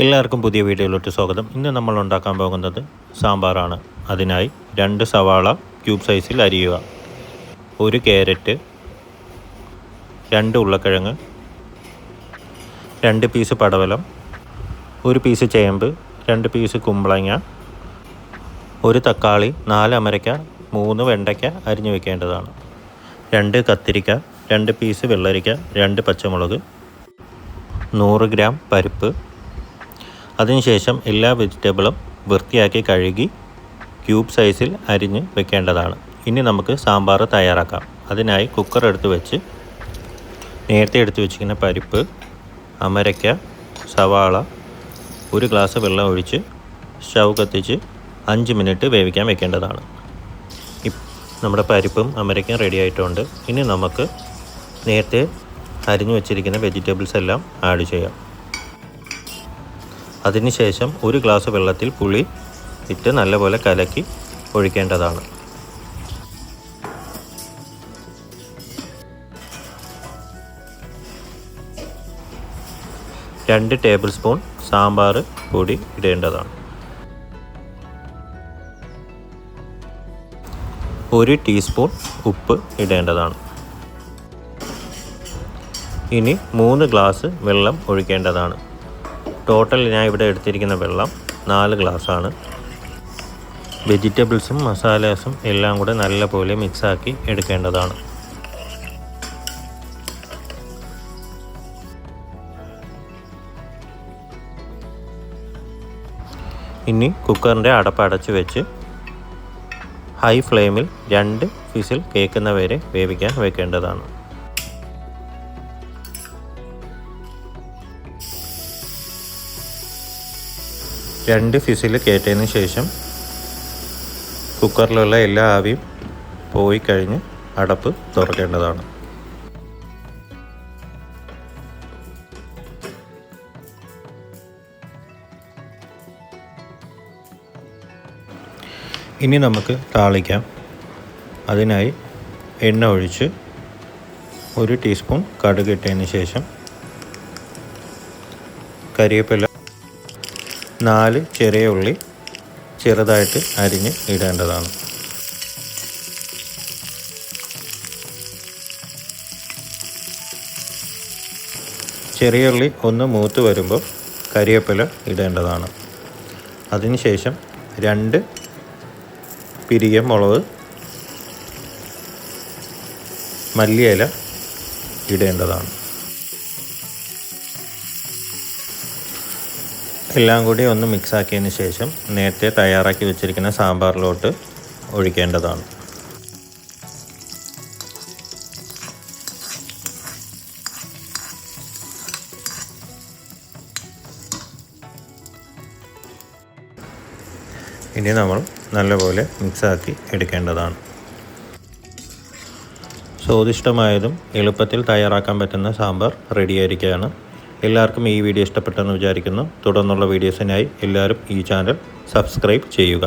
എല്ലാവർക്കും പുതിയ വീഡിയോയിലോട്ട് സ്വാഗതം. ഇന്ന് നമ്മൾ ഉണ്ടാക്കാൻ പോകുന്നത് സാമ്പാറാണ്. അതിനായി രണ്ട് സവാള ക്യൂബ് സൈസിൽ അരിയുക. ഒരു ക്യാരറ്റ് രണ്ട് ഉരുളക്കിഴങ്ങ് രണ്ട് പീസ് പടവലം ഒരു പീസ് ചേമ്പ് രണ്ട് പീസ് കുമ്പളങ്ങ ഒരു തക്കാളി നാല് അമരയ്ക്ക മൂന്ന് വെണ്ടയ്ക്ക അരിഞ്ഞു വെക്കേണ്ടതാണ്. രണ്ട് കത്തിരിക്ക രണ്ട് പീസ് വെള്ളരിക്ക രണ്ട് പച്ചമുളക് നൂറ് ഗ്രാം പരിപ്പ് അതിനുശേഷം എല്ലാ വെജിറ്റബിളും വൃത്തിയാക്കി കഴുകി ക്യൂബ് സൈസിൽ അരിഞ്ഞ് വെക്കേണ്ടതാണ്. ഇനി നമുക്ക് സാമ്പാർ തയ്യാറാക്കാം. അതിനായി കുക്കർ എടുത്ത് വെച്ച് നേരത്തെ എടുത്ത് വെച്ചിരിക്കുന്ന പരിപ്പ് അമരയ്ക്ക സവാള ഒരു ഗ്ലാസ് വെള്ളം ഒഴിച്ച് സ്റ്റൗ കത്തിച്ച് അഞ്ച് മിനിറ്റ് വേവിക്കാൻ വെക്കേണ്ടതാണ്. നമ്മുടെ പരിപ്പും അമരയ്ക്കും റെഡി ആയിട്ടുണ്ട്. ഇനി നമുക്ക് നേരത്തെ അരിഞ്ഞു വെച്ചിരിക്കുന്ന വെജിറ്റബിൾസ് എല്ലാം ആഡ് ചെയ്യാം. അതിനുശേഷം ഒരു ഗ്ലാസ് വെള്ളത്തിൽ പുളി ഇട്ട് നല്ലപോലെ കലക്കി ഒഴിക്കേണ്ടതാണ്. രണ്ട് ടേബിൾ സ്പൂൺ സാമ്പാർ പൊടി ഇടേണ്ടതാണ്. ഒരു ടീസ്പൂൺ ഉപ്പ് ഇടേണ്ടതാണ്. ഇനി മൂന്ന് ഗ്ലാസ് വെള്ളം ഒഴിക്കേണ്ടതാണ്. ടോട്ടൽ ഞാൻ ഇവിടെ എടുത്തിരിക്കുന്ന വെള്ളം നാല് ഗ്ലാസ്സാണ്. വെജിറ്റബിൾസും മസാലാസും എല്ലാം കൂടെ നല്ലപോലെ മിക്സാക്കി എടുക്കേണ്ടതാണ്. ഇനി കുക്കറിന്റെ അടപ്പ് അടച്ച് വെച്ച് ഹൈ ഫ്ലെയിമിൽ രണ്ട് ഫിസിൽ കേൾക്കുന്നവരെ വേവിക്കാൻ വെക്കേണ്ടതാണ്. രണ്ട് ഫിസിൽ കയറ്റിയതിന് ശേഷം കുക്കറിലുള്ള എല്ലാ ആവിയും പോയി കഴിഞ്ഞ് അടപ്പ് തുറക്കേണ്ടതാണ്. ഇനി നമുക്ക് താളിക്കാം. അതിനായി എണ്ണ ഒഴിച്ച് ഒരു ടീസ്പൂൺ കടുക് ഇട്ടതിന് ശേഷം കരിവേപ്പില നാല് ചെറിയ ഉള്ളി ചെറുതായിട്ട് അരിഞ്ഞ് ഇടേണ്ടതാണ്. ചെറിയ ഉള്ളി ഒന്ന് മൂത്ത് വരുമ്പോൾ കരിവേപ്പില ഇടേണ്ടതാണ്. അതിനുശേഷം രണ്ട് പിരിയ മുളക് മല്ലിയില ഇടേണ്ടതാണ്. എല്ലാം കൂടി ഒന്ന് മിക്സാക്കിയതിന് ശേഷം നേരത്തെ തയ്യാറാക്കി വെച്ചിരിക്കുന്ന സാമ്പാറിലോട്ട് ഒഴിക്കേണ്ടതാണ്. ഇനി നമ്മൾ നല്ലപോലെ മിക്സാക്കി എടുക്കേണ്ടതാണ്. സ്വാദിഷ്ടമായതും എളുപ്പത്തിൽ തയ്യാറാക്കാൻ പറ്റുന്ന സാമ്പാർ റെഡിയായിരിക്കുകയാണ്. എല്ലാവർക്കും ഈ വീഡിയോ ഇഷ്ടപ്പെട്ടെന്ന് വിചാരിക്കുന്നു. തുടർന്നുള്ള വീഡിയോസിനായി എല്ലാവരും ഈ ചാനൽ സബ്സ്ക്രൈബ് ചെയ്യുക.